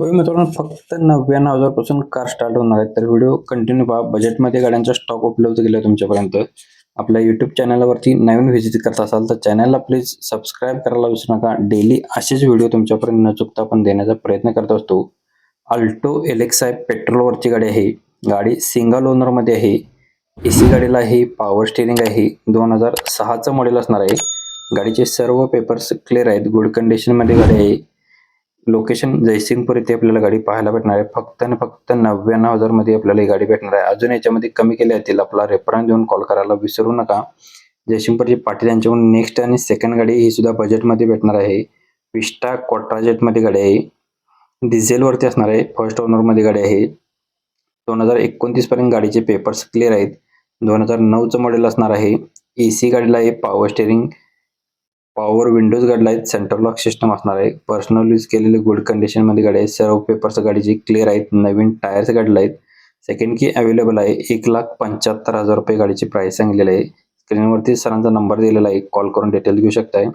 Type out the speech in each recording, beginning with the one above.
होय मित्रांनो फक्त नव्याण्णव हजारपासून कार स्टार्ट होणार आहेत. तर व्हिडिओ कंटिन्यू पहा. बजेटमध्ये गाड्यांचा स्टॉक उपलब्ध केला आहे तुमच्यापर्यंत. आपल्या युट्यूब चॅनलवरती नवीन व्हिजिट करत असाल तर चॅनलला प्लीज सबस्क्राईब करायला विसरू नका. डेली असेच व्हिडिओ तुमच्यापर्यंत न चुकता आपण देण्याचा प्रयत्न करत असतो. अल्टो एलेक्साय पेट्रोलवरची गाडी आहे. गाडी सिंगल ओनरमध्ये आहे. ए सी गाडीला आहे. पॉवर स्टेरिंग आहे. दोन हजार सहाचं मॉडेल असणार आहे. गाडीचे सर्व पेपर्स क्लिअर आहेत. गुड कंडिशनमध्ये गाडी आहे. लोकेशन जयसिंगपूर इथे आपल्याला गाडी पाहायला भेटणार आहे. फक्त आणि फक्त नव्याण्णव हजारमध्ये आपल्याला ही गाडी भेटणार आहे. अजून याच्यामध्ये कमी केल्या येतील आपला रेफरन्स देऊन कॉल करायला विसरू नका. जयसिंगपूरचे पाटील यांच्याकडून नेक्स्ट आणि सेकंड गाडी ही सुद्धा बजेटमध्ये भेटणार आहे. विस्टा क्वाट्राजेटमध्ये गाडी आहे. डिझेलवरती असणार आहे. फर्स्ट ओनरमध्ये गाडी आहे. दोन हजार एकोणतीस पर्यंत गाडीचे पेपर्स क्लिअर आहेत. दोन हजार नऊचं मॉडेल असणार आहे. ए सी गाडीला आहे. पॉवर स्टेरिंग पॉवर विंडोज गाडीला आहेत सेंटर लॉक सिस्टम असणार आहे. पर्सनल यूज केलेले गुड कंडिशनमध्ये गाडी आहे. सर्व पेपर्स गाडीचे क्लिअर आहेत. नवीन टायर्स गाडीला आहेत. सेकंड की अवेलेबल आहे. एक लाख पंच्याहत्तर हजार रुपये गाडीची प्राइस सांगलेली आहे. स्क्रीनवरती सरांचा नंबर दिलेला आहे. कॉल करून डिटेल घेऊ शकताय.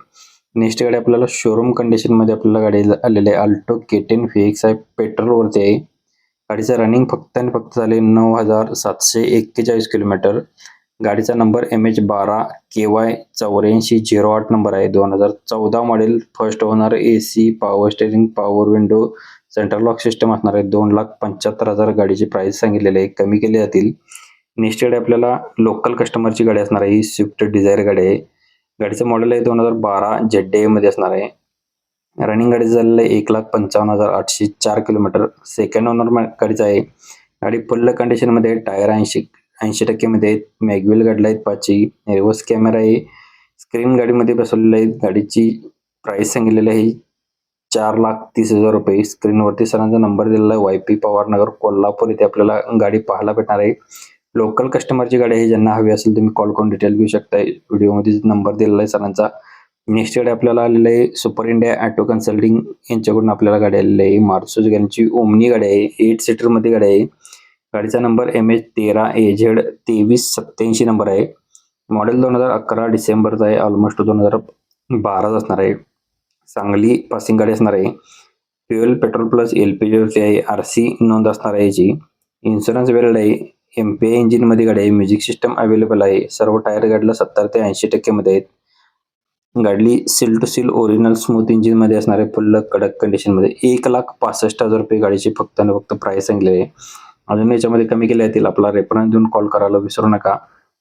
नेक्स्ट गाडी आपल्याला शोरूम कंडिशनमध्ये आपल्याला गाडी आलेली आहे. अल्टो के टेन एक्स आहे. पेट्रोलवरती आहे. गाडीचं रनिंग फक्त आणि फक्त झाले नऊ हजार सातशे एक्केचाळीस किलोमीटर. गाडीचा नंबर एम एच बारा के वाय चौऱ्याऐंशी झिरो आठ नंबर आहे. दोन हजार चौदा model first owner A C power steering power window central lock system असणार आहे. दोन लाख पंच्याहत्तर हजार गाडीची प्राइस सांगितलेली आहे. कमी केली जातील. नेक्स्ट गाडी आपल्याला लोकल कस्टमरची गाडी असणार आहे. ही स्विफ्ट डिझायर गाडी आहे. गाडीचं मॉडेल आहे दोन हजार बारा जेडमध्ये असणार आहे. रनिंग गाडी झालेलं आहे एक लाख पंचावन्न हजार आठशे चार किलोमीटर. सेकंड ओनर गाडीचं आहे. गाडी फुल्ल कंडिशनमध्ये टायर ऐंशी ऐंशी टक्केमध्ये आहेत मॅग्युअल गाडीला आहेत पाचही. रिव्हर्स कॅमेरा आहे. स्क्रीन गाडीमध्ये बसवलेलं आहे. गाडीची प्राइस सांगितलेली आहे. चार लाख तीस हजार रुपये. स्क्रीनवरती सरांचा नंबर दिलेला आहे. वाय पी पवारनगर कोल्हापूर इथे आपल्याला गाडी पाहायला भेटणार आहे. लोकल कस्टमरची गाडी आहे. ज्यांना हवी असेल तुम्ही कॉल करून डिटेल घेऊ शकताय. व्हिडिओमध्ये नंबर दिलेला आहे सरांचा नेक्स्ट गाडी आपल्याला आलेलं आहे. सुपर इंडिया ॲटो कन्सल्टिंग यांच्याकडून आपल्याला गाडी आलेली आहे. मार्सूज यांची ओमनी गाडी आहे. एट सीटरमध्ये गाडी आहे. गाडीचा नंबर एम एच तेरा ए झेड तेवीस सत्त्याऐंशी नंबर आहे. मॉडेल दोन हजार अकरा डिसेंबरचा आहे. ऑलमोस्ट दोन हजार बाराच असणार आहे. सांगली पासिंग गाडी असणार आहे. Fuel petrol plus L P G आहे आर सी नोंद असणार आहे याची. इन्शुरन्स वेल्ड आहे. एम पी आय इंजिनमध्ये गाडी आहे. म्युझिक सिस्टम अवेलेबल आहे. सर्व टायर गाडीला सत्तर ते ऐंशी टक्केमध्ये आहेत. गाडी seal to seal original smooth इंजिनमध्ये असणार आहे. फुल्ल कडक कंडिशनमध्ये एक लाख पासष्ट हजार रुपये गाडीची फक्त आणि फक्त प्राईस सांगलेली आहे. अजून याच्यामध्ये कमी केल्या येतील आपला रेफरन्स देऊन कॉल करायला विसरू नका.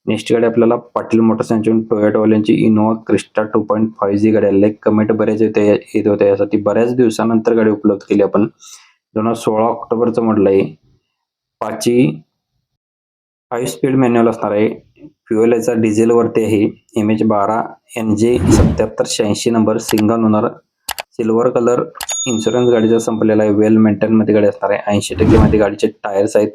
नेक्स्ट गाडी आपल्याला पाटील मोटर्स यांची टोयोटोवाल्यांची Innova Crysta two point five G गाडी आलेली कमेंट बऱ्याच येते येत होत्या यासाठी बऱ्याच दिवसानंतर गाडी उपलब्ध केली आपण. दोन हजार सोळा ऑक्टोबरचं म्हटलं आहे. पाची फाईव्ह स्पीड मॅन्युअल असणार आहे. फ्युएल याचा डिझेलवरती आहे. एम एच बारा एन जे सत्याहत्तर शहाऐंशी number single owner silver colour insurance गाडीचा संपलेला आहे. वेल मेंटेन मध्ये गाडी असणार आहे. ऐंशी टक्के मध्ये गाडीचे टायर्स आहेत.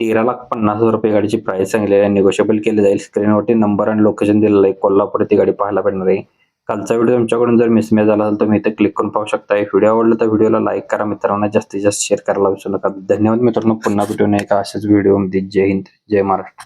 तेरा लाख पन्नास हजार रुपये गाडीची प्राइस सांगलेली आहे. निगोशिएबल केली जाईल. स्क्रीनवरती नंबर आणि लोकेशन दिलेलं आहे. कोल्हापूर ती गाडी पाहायला भेटणार आहे. कालचा व्हिडिओ तुमच्याकडून जर मिसमॅच झाला असेल तर मी इथे क्लिक करून पाहू शकता. व्हिडिओ आवडला तर व्हिडिओला लाईक करा. मित्रांना जास्तीत जास्त शेअर करायला विसरू नका. धन्यवाद मित्रांनो. पुन्हा भेटून एका अशाच व्हिडिओमध्ये जय हिंद. जय महाराष्ट्र.